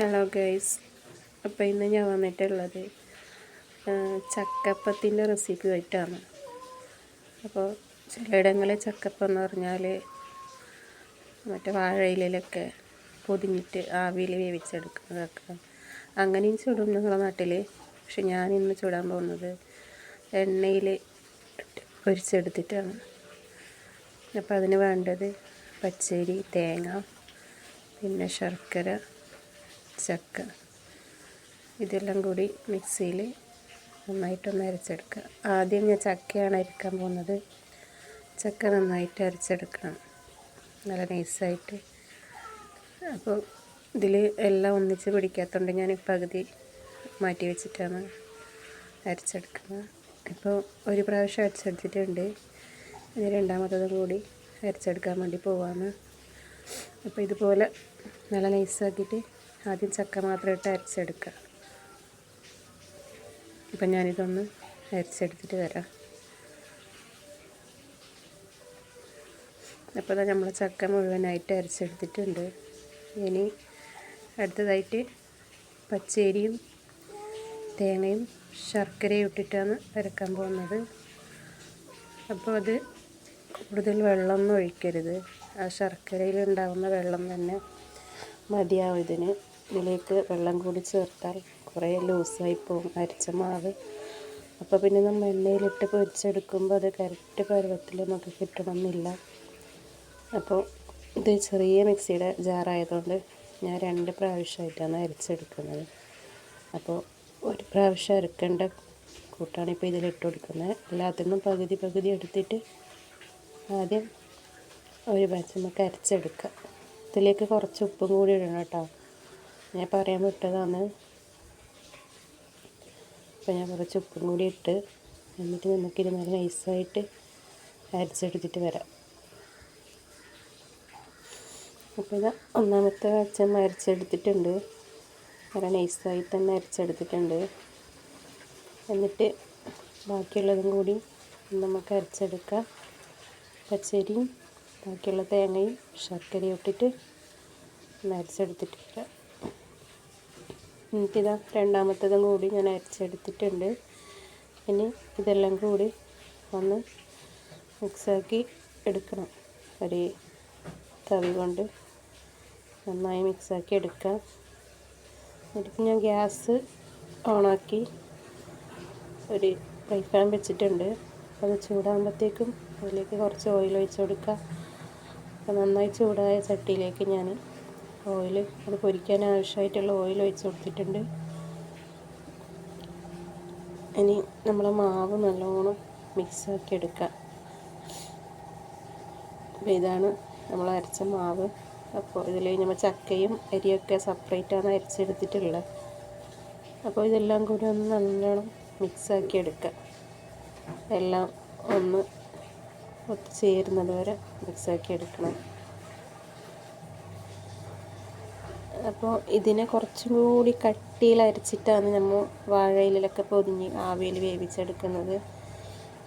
Hello guys അപ്പോൾ ഇന്ന് ഞാൻ വന്നിട്ടുള്ളത് ചക്കപ്പത്തിന്റെ റെസിപ്പി ആയിട്ടാണ്. അപ്പോൾ ചിലയിടങ്ങളിൽ ചക്കപ്പം എന്ന് പറഞ്ഞാൽ മറ്റേ വാഴയിലൊക്കെ പൊതിഞ്ഞിട്ട് ആവിയിൽ വേവിച്ചെടുക്കുന്നതൊക്കെ. അങ്ങനെയും ചുടും നിങ്ങളുടെ നാട്ടിൽ പക്ഷെ ഞാൻ ഇന്ന് ചുടാൻ പോകുന്നത് എണ്ണയിൽ പൊരിച്ചെടുത്തിട്ടാണ്. അപ്പോൾ അതിന് വേണ്ടത് പച്ചരി തേങ്ങ പിന്നെ ശർക്കര ചക്ക. ഇതെല്ലാം കൂടി മിക്സിയിൽ നന്നായിട്ടൊന്ന് അരച്ചെടുക്കുക. ആദ്യം ഞാൻ ചക്കയാണ് അരക്കാൻ പോകുന്നത്. ചക്ക നന്നായിട്ട് അരച്ചെടുക്കണം. നല്ല നൈസായിട്ട്. അപ്പോൾ ഇതിൽ എല്ലാം ഒന്നിച്ച് പിടിക്കാത്തതുകൊണ്ട് ഞാൻ പകുതി മാറ്റി വെച്ചിട്ടാണ് അരച്ചെടുക്കുന്നത്. ഇപ്പോൾ ഒരു പ്രാവശ്യം അരച്ചെടുത്തിട്ടുണ്ട്. ഇനി രണ്ടാമത്തതും കൂടി അരച്ചെടുക്കാൻ വേണ്ടി പോവാണ്. അപ്പോൾ ഇതുപോലെ നല്ല നൈസാക്കിയിട്ട് ആദ്യം ചക്ക മാത്രം ഇട്ട് അരച്ചെടുക്കുക. ഇപ്പം ഞാനിതൊന്ന് അരച്ചെടുത്തിട്ട് വരാം. അപ്പോൾ ഇതാ നമ്മൾ ചക്ക മുഴുവനായിട്ട് അരച്ചെടുത്തിട്ടുണ്ട്. ഇനി അടുത്തതായിട്ട് പച്ചരിയും തേങ്ങയും ശർക്കരയും ഇട്ടിട്ടാണ് അരക്കാൻ പോകുന്നത്. അപ്പോൾ അത് കൂടുതൽ വെള്ളമൊന്നും ഒഴിക്കരുത്. ആ ശർക്കരയിൽ ഉണ്ടാകുന്ന വെള്ളം തന്നെ മതിയാവും ഇതിന്. ഇതിലേക്ക് വെള്ളം കൂടി ചേർത്താൽ കുറേ ലൂസായി പോകും അരച്ച മാവ്. അപ്പോൾ പിന്നെ നമ്മൾ എണ്ണയിലിട്ട് പൊരിച്ചെടുക്കുമ്പോൾ അത് കറക്റ്റ് പരുവത്തിൽ നമുക്ക് കിട്ടണമെന്നില്ല. അപ്പോൾ ഇത് ചെറിയ മിക്സിയുടെ ജാറായതുകൊണ്ട് ഞാൻ രണ്ട് പ്രാവശ്യമായിട്ടാണ് അരച്ചെടുക്കുന്നത്. അപ്പോൾ ഒരു പ്രാവശ്യം അരക്കേണ്ട കൂട്ടാണ് ഇപ്പോൾ ഇതിലിട്ട് കൊടുക്കുന്നത്. എല്ലാത്തിനും പകുതി പകുതി എടുത്തിട്ട് ആദ്യം ഒരു ബാച്ച് നമുക്ക് അരച്ചെടുക്കാം. ഇതിലേക്ക് കുറച്ച് ഉപ്പും കൂടി ഇടണം കേട്ടോ. ഞാൻ പറയാൻ വിട്ടതാണ്. അപ്പോൾ ഞാൻ കുറച്ച് ഉപ്പും കൂടി ഇട്ട് എന്നിട്ട് നമുക്കിത് നല്ല നൈസായിട്ട് അരച്ചെടുത്തിട്ട് വരാം. അപ്പോൾ ഇത് ഒന്നാമത്തെ അച്ഛൻ അരച്ചെടുത്തിട്ടുണ്ട്. നല്ല നൈസായി തന്നെ അരച്ചെടുത്തിട്ടുണ്ട്. എന്നിട്ട് ബാക്കിയുള്ളതും കൂടി നമുക്ക് അരച്ചെടുക്കാം. പച്ചരിയും ബാക്കിയുള്ള തേങ്ങയും ശർക്കരയും ഇട്ടിട്ട് ഒന്ന് അരച്ചെടുത്തിട്ട് വരാം. എന്നിട്ടിതാ രണ്ടാമത്തതും കൂടി ഞാൻ അരച്ചെടുത്തിട്ടുണ്ട്. ഇനി ഇതെല്ലാം കൂടി ഒന്ന് മിക്സാക്കി എടുക്കണം. ഒരു തവി കൊണ്ട് നന്നായി മിക്സാക്കി എടുക്കാം. എന്നിട്ട് ഞാൻ ഗ്യാസ് ഓണാക്കി ഒരു ഫ്രൈ പാൻ വെച്ചിട്ടുണ്ട്. അത് ചൂടാകുമ്പോഴത്തേക്കും അതിലേക്ക് കുറച്ച് ഓയിൽ ഒഴിച്ച് കൊടുക്കുക നന്നായി ചൂടായ ചട്ടിയിലേക്ക് ഞാൻ ഓയിൽ അത് പൊരിക്കാൻ ആവശ്യമായിട്ടുള്ള ഓയിൽ ഒഴിച്ച് കൊടുത്തിട്ടുണ്ട്. ഇനി നമ്മൾ മാവ് നല്ലോണം മിക്സാക്കി എടുക്കുക അപ്പോൾ ഇതാണ് നമ്മൾ അരച്ച മാവ്. അപ്പോൾ ഇതിൽ നമ്മൾ ചക്കയും അരിയൊക്കെ സെപ്പറേറ്റാണ് അരച്ചെടുത്തിട്ടുള്ളത്. അപ്പോൾ ഇതെല്ലാം കൂടി ഒന്ന് നല്ലോണം മിക്സാക്കി എടുക്കുക എല്ലാം ഒന്ന് ഒത്തുചേരുന്നത് വരെ മിക്സാക്കി എടുക്കണം. അപ്പോൾ ഇതിനെ കുറച്ചും കൂടി കട്ടിയിൽ അരച്ചിട്ടാണ് നമ്മൾ വാഴയിലൊക്കെ പൊതിഞ്ഞ് ആവിയിൽ വേവിച്ചെടുക്കുന്നത്.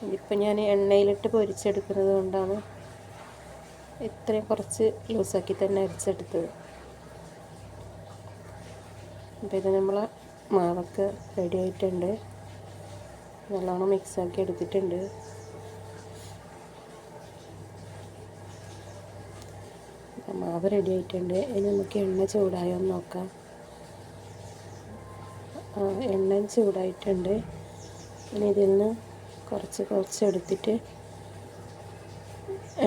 ഇതിപ്പോൾ ഞാൻ എണ്ണയിലിട്ട് പൊരിച്ചെടുക്കുന്നത് കൊണ്ടാണ് ഇത്രയും കുറച്ച് ലൂസാക്കി തന്നെ അരച്ചെടുത്തത്. അപ്പോൾ ഇത് നമ്മൾ മാവൊക്കെ റെഡി ആയിട്ടുണ്ട്. നല്ലോണം മിക്സാക്കി എടുത്തിട്ടുണ്ട്. അപ്പം മാവ് റെഡി ആയിട്ടുണ്ട്. ഇനി നമുക്ക് എണ്ണ ചൂടായോ എന്ന് നോക്കാം. എണ്ണ ചൂടായിട്ടുണ്ട്. ഇനി ഇതിൽ നിന്ന് കുറച്ച് കുറച്ച് എടുത്തിട്ട്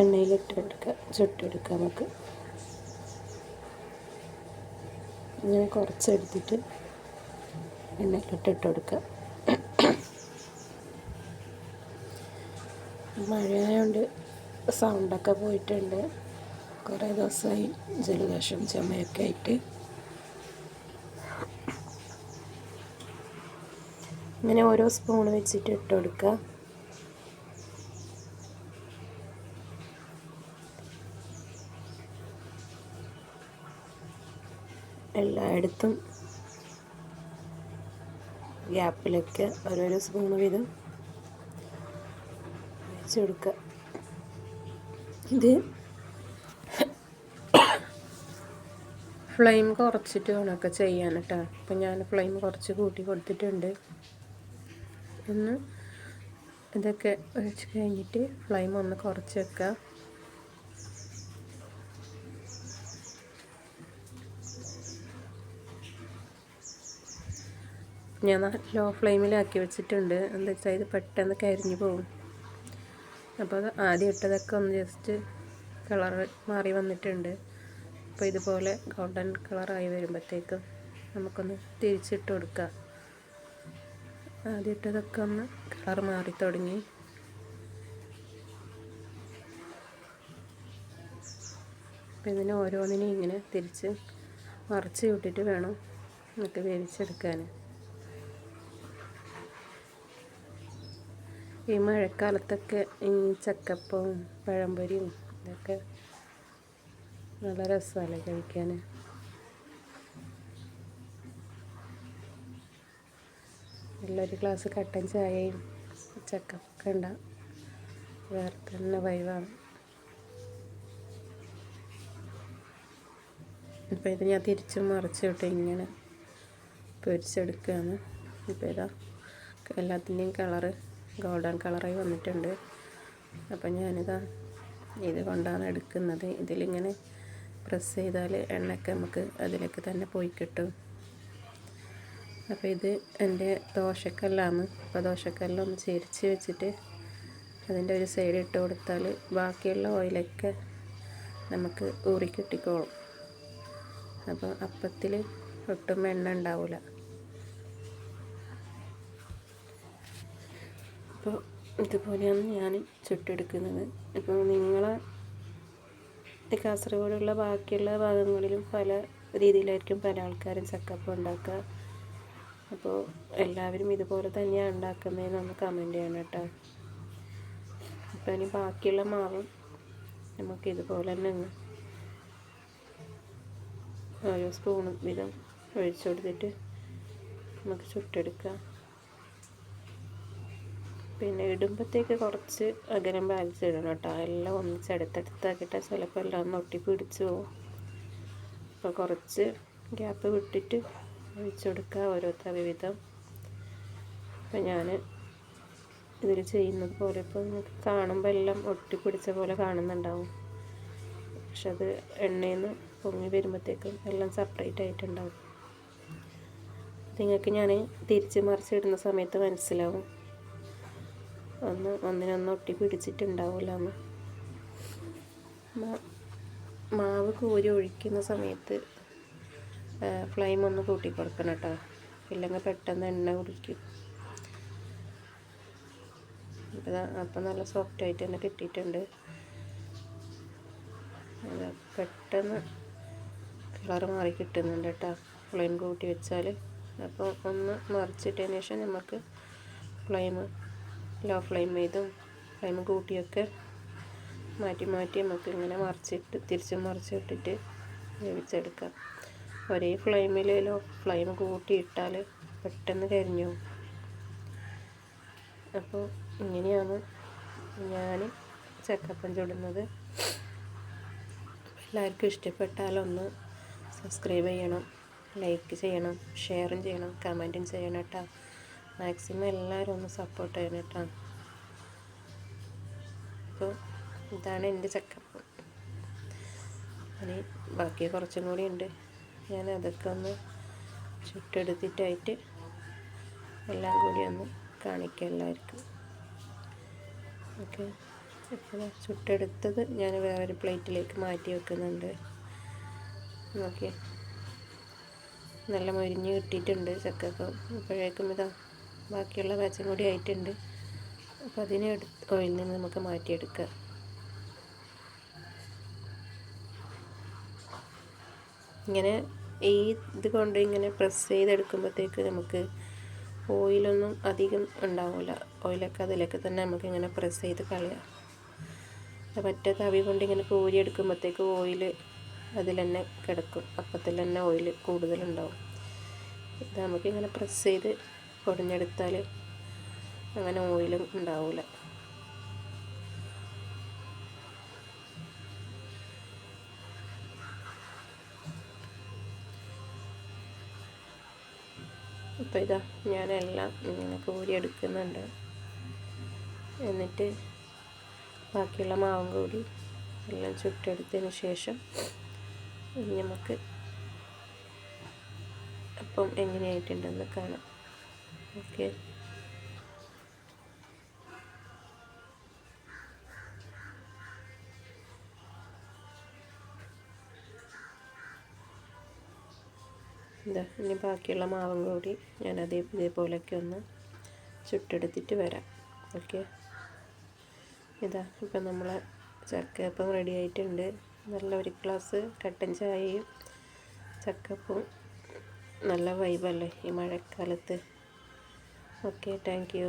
എണ്ണയിലിട്ടെടുക്കുക ചുട്ടെടുക്കാം നമുക്ക്. ഇങ്ങനെ കുറച്ചെടുത്തിട്ട് എണ്ണയിലിട്ട് ഇട്ട് കൊടുക്കുക മഴയായതുകൊണ്ട് സൗണ്ടൊക്കെ പോയിട്ടുണ്ട്. കുറേ ദിവസമായി ജലദോഷം ചുമയൊക്കെ ആയിട്ട്. ഇങ്ങനെ ഓരോ സ്പൂൺ വെച്ചിട്ട് ഇട്ട് കൊടുക്കുക. എല്ലായിടത്തും ഗ്യാപ്പിലൊക്കെ ഓരോരോ സ്പൂൺ വീതം വെച്ച് കൊടുക്കുക. ഇത് ഫ്ലെയിം കുറച്ചിട്ട് വേണമൊക്കെ ചെയ്യാൻ കേട്ടോ. അപ്പം ഞാൻ ഫ്ലെയിം കുറച്ച് കൂട്ടി കൊടുത്തിട്ടുണ്ട്. ഒന്ന് ഇതൊക്കെ ഒഴിച്ച് കഴിഞ്ഞിട്ട് ഫ്ലെയിം ഒന്ന് കുറച്ച് വെക്കുക ഞാൻ ലോ ഫ്ലെയിമിലാക്കി വെച്ചിട്ടുണ്ട്. എന്താ വെച്ചാൽ ഇത് പെട്ടെന്ന് കരിഞ്ഞു പോകും അപ്പോൾ അത് ആദ്യം ഇട്ടതൊക്കെ ഒന്ന് ജസ്റ്റ് കളർ മാറി വന്നിട്ടുണ്ട്. അപ്പോൾ ഇതുപോലെ ഗോൾഡൻ കളറായി വരുമ്പോഴത്തേക്കും നമുക്കൊന്ന് തിരിച്ചിട്ട് കൊടുക്കാം. ആദ്യമിട്ടതൊക്കെ ഒന്ന് കളർ മാറി തുടങ്ങി. അപ്പം ഇതിന് ഓരോന്നിനെയും ഇങ്ങനെ തിരിച്ച് മറിച്ച് വിട്ടിട്ട് വേണം നമുക്ക് വേവിച്ചെടുക്കാൻ. ഈ മഴക്കാലത്തൊക്കെ ഈ ചക്കപ്പവും പഴംപൊരിയും ഇതൊക്കെ നല്ല രസമല്ലേ കഴിക്കാൻ. നല്ലൊരു ഗ്ലാസ് കട്ടൻ ചായയും ചക്കപ്പൊക്കെ ഉണ്ടാവും വേറെ തന്നെ വൈവാണ് ഇപ്പോൾ ഇത് ഞാൻ തിരിച്ചും മറിച്ചിട്ട് ഇങ്ങനെ പൊരിച്ചെടുക്കുകയാണ് ഇപ്പോൾ ഇതാ എല്ലാത്തിന്റെയും കളറ് ഗോൾഡൻ കളറായി വന്നിട്ടുണ്ട്. അപ്പം ഞാനിതാ ഇത് കൊണ്ടാണ് എടുക്കുന്നത്. ഇതിലിങ്ങനെ പ്രസ് ചെയ്താൽ എണ്ണയൊക്കെ നമുക്ക് അതിലേക്ക് തന്നെ പോയി കിട്ടും. അപ്പോൾ ഇത് എന്റെ ദോശക്കല്ലാണ്. അപ്പോൾ ദോശക്കല്ലൊന്ന് ചെരിച്ച് വെച്ചിട്ട് അതിന്റെ ഒരു സൈഡ് ഇട്ട് കൊടുത്താൽ ബാക്കിയുള്ള ഓയിലൊക്കെ നമുക്ക് ഊറി കിട്ടിക്കോളും. അപ്പോൾ അപ്പത്തിൽ ഒട്ടും എണ്ണ ഉണ്ടാവില്ല അപ്പോൾ ഇതുപോലെയാണ് ഞാൻ ചുട്ടെടുക്കുന്നത്. ഇപ്പോൾ നിങ്ങളെ കാസർഗോഡുള്ള ബാക്കിയുള്ള ഭാഗങ്ങളിലും പല രീതിയിലായിരിക്കും പല ആൾക്കാരും ചക്കപ്പം ഉണ്ടാക്കുക. അപ്പോൾ എല്ലാവരും ഇതുപോലെ തന്നെയാണ് ഉണ്ടാക്കുന്നതെന്ന് ഒന്ന് കമന്റ് ചെയ്യണം കേട്ടോ. അപ്പോൾ ഇനി ബാക്കിയുള്ള മാവും നമുക്ക് ഇതുപോലെ തന്നെ ഓരോ സ്പൂൺ വീതം ഒഴിച്ചു കൊടുത്തിട്ട് നമുക്ക് ചുട്ടെടുക്കാം. പിന്നെ ഇടുമ്പോഴത്തേക്ക് കുറച്ച് അകലം പാലിച്ചിടണം കേട്ടോ. എല്ലാം ഒന്നിച്ച് അടുത്തടുത്താക്കിയിട്ട് ചിലപ്പോൾ എല്ലാം ഒന്ന് ഒട്ടിപ്പിടിച്ചു അപ്പോൾ കുറച്ച് ഗ്യാപ്പ് വിട്ടിട്ട് ഒഴിച്ചു കൊടുക്കുക ഓരോ അപ്പം ഞാൻ ഇതിൽ ചെയ്യുന്നത് പോലെ ഇപ്പോൾ നിങ്ങൾക്ക് കാണുമ്പോൾ എല്ലാം ഒട്ടിപ്പിടിച്ച പോലെ കാണുന്നുണ്ടാവും. പക്ഷെ അത് എണ്ണയിൽ നിന്ന് പൊങ്ങി വരുമ്പോഴത്തേക്കും എല്ലാം സെപ്പറേറ്റ് ആയിട്ടുണ്ടാവും. നിങ്ങൾക്ക് ഞാൻ തിരിച്ച് മറിച്ചിടുന്ന സമയത്ത് മനസ്സിലാവും. ഒന്ന് ഒന്നിനൊന്ന് ഒട്ടി പിടിച്ചിട്ടുണ്ടാവില്ല മാവ് കോരി ഒഴിക്കുന്ന സമയത്ത് ഫ്ലെയിം ഒന്ന് കൂട്ടി കൊടുക്കണം കേട്ടോ. ഇല്ലെങ്കിൽ പെട്ടെന്ന് എണ്ണ കുടിക്കും. അപ്പം നല്ല സോഫ്റ്റ് ആയിട്ട് തന്നെ കിട്ടിയിട്ടുണ്ട്. പെട്ടെന്ന് കളർ മാറി കിട്ടുന്നുണ്ട് കേട്ടോ. ഫ്ലെയിം കൂട്ടി വെച്ചാൽ അപ്പോൾ ഒന്ന് മറിച്ചിട്ടതിന് ശേഷം നമുക്ക് ഫ്ലെയിം ലോ ഫ്ലെയിം ചെയ്തും ഫ്ലെയിം കൂട്ടിയൊക്കെ മാറ്റി മാറ്റി നമുക്ക് ഇങ്ങനെ മറിച്ചിട്ട് തിരിച്ച് മറിച്ചിട്ടിട്ട് വേവിച്ചെടുക്കാം. ഒരേ ഫ്ലെയിമിൽ ലോ ഫ്ലെയിം കൂട്ടിയിട്ടാൽ പെട്ടെന്ന് കരിഞ്ഞു അപ്പോൾ ഇങ്ങനെയാണ് ഞാൻ ചക്കപ്പം ചുടുന്നത്. എല്ലാവർക്കും ഇഷ്ടപ്പെട്ടാലൊന്ന് സബ്സ്ക്രൈബ് ചെയ്യണം ലൈക്ക് ചെയ്യണം ഷെയറും ചെയ്യണം കമന്റും ചെയ്യണം കേട്ടോ. മാക്സിമം എല്ലാവരും ഒന്ന് സപ്പോർട്ട് ചെയ്യണം അപ്പോൾ ഇതാണ് എന്റെ ചെക്കപ്പ് ഇനി ബാക്കി കുറച്ചും കൂടി ഉണ്ട്. ഞാൻ അതൊക്കെ ഒന്ന് ചുട്ടെടുത്തിട്ടായിട്ട് എല്ലാം കൂടി ഒന്ന് കാണിക്കാം എല്ലാവർക്കും. ഓക്കെ. ഇപ്പോൾ ചുട്ടെടുത്തത് ഞാൻ വേറൊരു പ്ലേറ്റിലേക്ക് മാറ്റി വെക്കുന്നുണ്ട്. ഓക്കെ നല്ല മൊരിഞ്ഞ് കിട്ടിയിട്ടുണ്ട് ചക്കപ്പം അപ്പോഴേക്കും ഇതാ ബാക്കിയുള്ള ബാച്ചും കൂടി ആയിട്ടുണ്ട്. അപ്പോൾ അതിനെ എടുത്ത് ഓയിൽ നിന്ന് നമുക്ക് മാറ്റിയെടുക്കാം. ഇങ്ങനെ ഈ ഇത് കൊണ്ട് ഇങ്ങനെ പ്രസ് ചെയ്തെടുക്കുമ്പോഴത്തേക്ക് നമുക്ക് ഓയിലൊന്നും അധികം ഉണ്ടാവില്ല ഓയിലൊക്കെ അതിലൊക്കെ തന്നെ നമുക്ക് ഇങ്ങനെ പ്രസ് ചെയ്ത് കളയാം. മറ്റേ തവി കൊണ്ട് ഇങ്ങനെ കോരി കോരിയെടുക്കുമ്പോഴത്തേക്ക് ഓയിൽ അതിൽ തന്നെ കിടക്കും. അപ്പത്തിൽ തന്നെ ഓയിൽ കൂടുതലുണ്ടാവും ഇത് നമുക്കിങ്ങനെ പ്രസ് ചെയ്ത് പൊടിഞ്ഞെടുത്താൽ അങ്ങനെ ഓയിലും ഉണ്ടാവില്ല അപ്പം ഇതാ ഞാനെല്ലാം ഇങ്ങനെ കൂടി എടുക്കുന്നുണ്ട്. എന്നിട്ട് ബാക്കിയുള്ള മാവും കൂടി എല്ലാം ചുട്ടെടുത്തതിന് ശേഷം നമുക്ക് അപ്പം എങ്ങനെയായിട്ടുണ്ടെന്ന് കാണാം. ഓക്കെ. ഇതാ ഇനി ബാക്കിയുള്ള മാവും കൂടി ഞാൻ അതേ ഇതേപോലെയൊക്കെ ഒന്ന് ചുട്ടെടുത്തിട്ട് വരാം. ഓക്കെ. ഇതാ ഇപ്പം നമ്മൾ ചക്കയപ്പം റെഡി ആയിട്ടുണ്ട്. നല്ല ഒരു ഗ്ലാസ് കട്ടൻ ചായയും ചക്കപ്പവും നല്ല വൈബല്ലേ ഈ മഴക്കാലത്ത്? Okay thank you